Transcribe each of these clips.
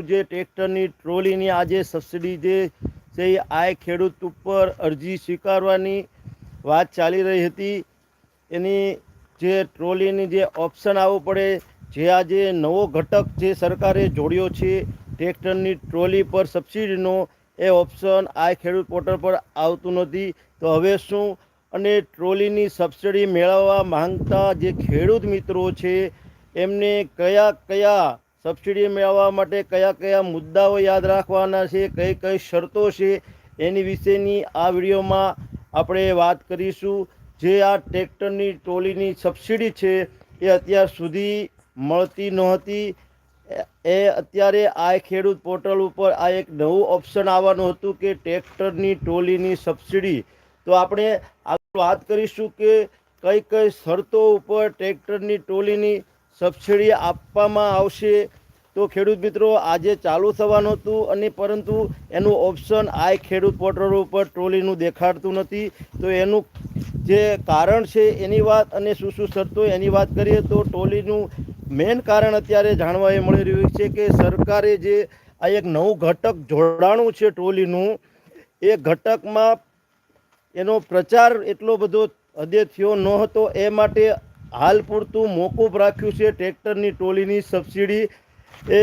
જે ટ્રેક્ટરની ટ્રોલીની આજે સબસિડી જે છે એ આ ખેડૂત ઉપર અરજી સ્વીકારવાની વાત ચાલી રહી હતી, એની જે ટ્રોલીની જે ઓપ્શન આવવું પડે, જે આજે નવો ઘટક જે સરકારે જોડ્યો છે, ટ્રેક્ટરની ટ્રોલી પર સબસિડીનો, એ ઓપ્શન આ ખેડૂત પોર્ટલ પર આવતું નથી. તો હવે શું? અને ટ્રોલીની સબસિડી મેળવવા માંગતા જે ખેડૂત મિત્રો છે, એમને કયા કયા સબસિડી મેળવવા માટે કયા કયા મુદ્દાઓ યાદ રાખવાના છે, કઈ કઈ શરતો છે, એની વિશેની આ વિડીયોમાં આપણે વાત કરીશું. જે આ ટ્રેક્ટરની ટ્રોલીની સબસિડી છે, એ અત્યાર સુધી મળતી નહોતી. એ- અત્યારે આ ખેડૂત પોર્ટલ ઉપર આ એક નવું ઓપ્શન આવવાનું હતું કે ટ્રેક્ટરની ટ્રોલીની સબસિડી. તો આપણે આગળ વાત કરીશું કે કઈ કઈ શરતો ઉપર ટ્રેક્ટરની ટ્રોલીની સબસિડી આપવામાં આવશે. તો ખેડૂત મિત્રો, આજે ચાલુ થવાનું હતું અને પરંતુ એનું ઓપ્શન આ ખેડૂત પોર્ટલ ઉપર ટ્રોલીનું દેખાડતું નથી. તો એનું જે કારણ છે એની વાત અને શું શું શરતો એની વાત કરીએ તો ટ્રોલીનું મેઇન કારણ અત્યારે જાણવા એ મળી રહ્યું છે કે સરકારે જે આ એક નવું ઘટક જોડાણું છે ટ્રોલીનું, એ ઘટકમાં એનો પ્રચાર એટલો બધો હદે થયો ન હતો એ માટે હાલ પૂરતું મોકૂફ રાખ્યું છે ટ્રેક્ટરની ટોલીની સબસિડી. એ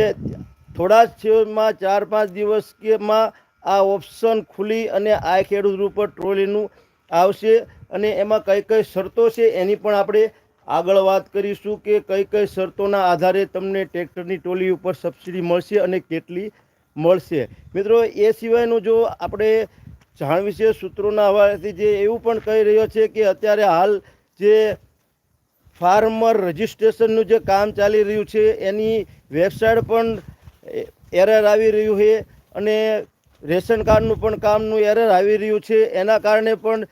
થોડા જ છેમાં ચાર પાંચ દિવસ કેમાં આ ઓપ્શન ખુલી અને આ ખેડૂત ઉપર ટ્રોલીનું આવશે અને એમાં કઈ કઈ શરતો છે એની પણ આપણે આગળ વાત કરીશું કે કઈ કઈ શરતોના આધારે તમને ટ્રેક્ટરની ટોલી ઉપર સબસિડી મળશે અને કેટલી મળશે. મિત્રો, એ સિવાયનું જો આપણે જાણ વિશે સૂત્રોના હવાલેથી જે એવું પણ કહી રહ્યો છે કે અત્યારે હાલ જે ફાર્મર રજિસ્ટ્રેશનનું જે કામ ચાલી રહ્યું છે, એની વેબસાઇટ પણ એરર આવી રહ્યું છે અને રેશન કાર્ડનું પણ કામનું એરર આવી રહ્યું છે. એના કારણે પણ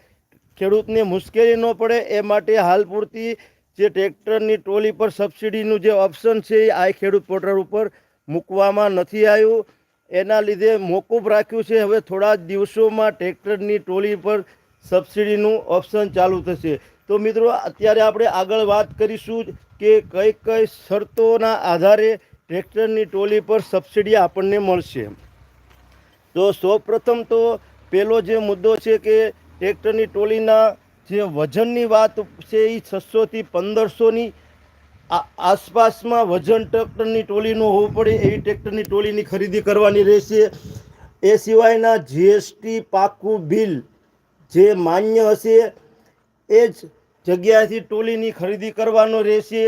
ખેડૂતને મુશ્કેલી ન પડે. એ માટે હાલ પૂરતી જે ટ્રેક્ટરની ટ્રોલી પર સબસિડીનું જે ઓપ્શન છે, એ આ ખેડૂત પોર્ટલ ઉપર મૂકવામાં નથી આવ્યું. એના લીધે મોકૂફ રાખ્યું છે. હવે થોડા દિવસોમાં ટ્રેક્ટરની ટ્રોલી પર સબસિડીનું ઓપ્શન ચાલુ થશે. તો મિત્રો, અત્યારે આપણે આગળ વાત કરીશું કે કઈ કઈ શરતોના આધારે ટ્રેક્ટરની ટોલી પર સબસિડી આપણને મળશે. તો સૌપ્રથમ તો પહેલો જે મુદ્દો છે કે ટ્રેક્ટરની ટોલીના જે વજનની વાત છે એ છસોથી પંદરસોની આસપાસમાં વજન ટ્રેક્ટરની ટોલીનું હોવું પડે એવી ટ્રેક્ટરની ટોલીની ખરીદી કરવાની રહેશે. એ સિવાયના જીએસટી પાકું બિલ જે માન્ય હશે, એ જ જગ્યાએથી ટોલીની ખરીદી કરવાનો રહેશે.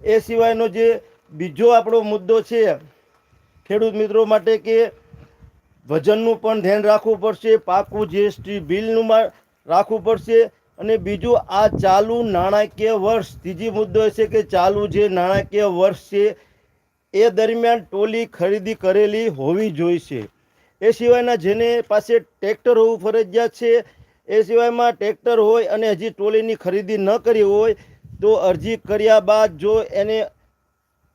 એ સિવાયનો જે બીજો આપણો મુદ્દો છે, ખેડૂત મિત્રો માટે કે વજનનું પણ ધ્યાન રાખવું પડશે, પાકું જીએસટી બિલનું રાખવું પડશે. અને બીજું, આ ચાલુ નાણાકીય વર્ષ, ત્રીજી મુદ્દો હશે કે ચાલુ જે નાણાકીય વર્ષ છે, એ દરમિયાન ટોલી ખરીદી કરેલી હોવી જોઈશે. એ સિવાયના જેને પાસે ટ્રેક્ટર હોવું ફરજિયાત છે એ સિવાયમાં ટ્રેક્ટર હોય અને હજી ટ્રોલીની ખરીદી ન કરી હોય, તો અરજી કર્યા બાદ જો એને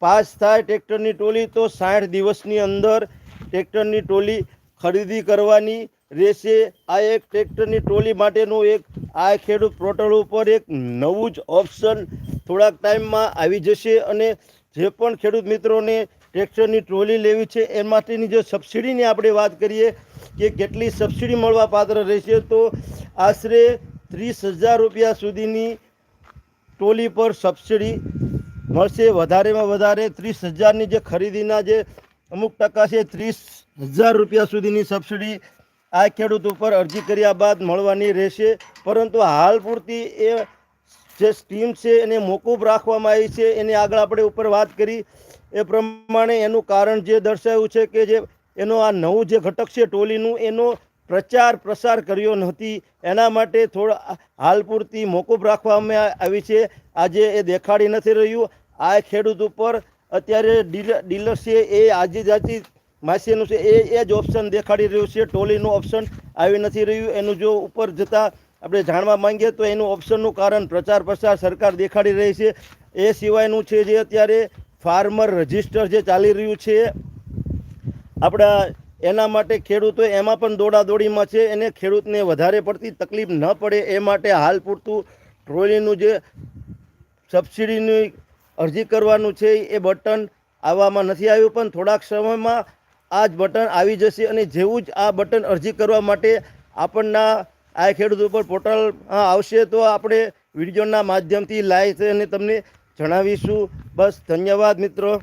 પાસ થાય ટ્રેક્ટરની ટોલી, તો સાઠ દિવસની અંદર ટ્રેક્ટરની ટોલી ખરીદી કરવાની રહેશે. આ એક ટ્રેક્ટરની ટ્રોલી માટેનું એક આ ખેડૂત પોર્ટલ ઉપર એક નવું જ ઓપ્શન થોડાક ટાઈમમાં આવી જશે અને જે પણ ખેડૂત મિત્રોને ટ્રેક્ટરની ટ્રોલી લેવી છે એ માટેની જો સબસિડીની આપણે વાત કરીએ કે કેટલી સબસિડી મળવા પાત્ર રહેશે તો આશરે ત્રીસ હજાર રૂપિયા સુધીની ટોલી પર સબસિડી મળશે. વધારેમાં વધારે ત્રીસ હજારની જે ખરીદીના જે અમુક ટકા છે, ત્રીસ હજાર રૂપિયા સુધીની સબસિડી આ ખેડૂત ઉપર અરજી કર્યા બાદ મળવાની રહેશે. પરંતુ હાલ પૂરતી એ જે સ્કીમ છે, એને મોકૂફ રાખવામાં આવી છે. એની આગળ આપણે ઉપર વાત કરી. એ પ્રમાણે એનું કારણ જે દર્શાવ્યું છે કે જે એનો આ નવું જે ઘટક છે ટોલીનું, એનો પ્રચાર પ્રસાર કર્યો નથી. એના માટે થોડા હાલ પૂરતી મોકૂફ રાખવામાં આવી છે. આજે એ દેખાડી નથી રહ્યું. આ ખેડૂત ઉપર અત્યારે ડીલર છે એ આજે જાતિ માસીનું છે એ એ જ ઓપ્શન દેખાડી રહ્યું છે. ટોલીનું ઓપ્શન આવી નથી રહ્યું. એનું જો ઉપર જતાં આપણે જાણવા માંગીએ તો એનું ઓપ્શનનું કારણ પ્રચાર પ્રસાર સરકાર દેખાડી રહી છે. એ સિવાયનું છે જે અત્યારે ફાર્મર રજિસ્ટર જે ચાલી રહ્યું છે આપણા એના માટે ખેડૂતો એમાં પણ દોડાદોડીમાં છે એને ખેડૂતને વધારે પડતી તકલીફ ન પડે એ માટે હાલ પૂરતું ટ્રોલીનું જે સબસિડીની અરજી કરવાનું છે એ બટન આવવામાં નથી આવ્યું, પણ થોડાક સમયમાં આ જ બટન આવી જશે અને જેવું જ આ બટન અરજી કરવા માટે આપણના આ ખેડૂત ઉપર પોર્ટલ આવશે તો આપણે વિડીયોના માધ્યમથી લાઈવ અને તમને જણાવીશું. બસ ધન્યવાદ મિત્રો.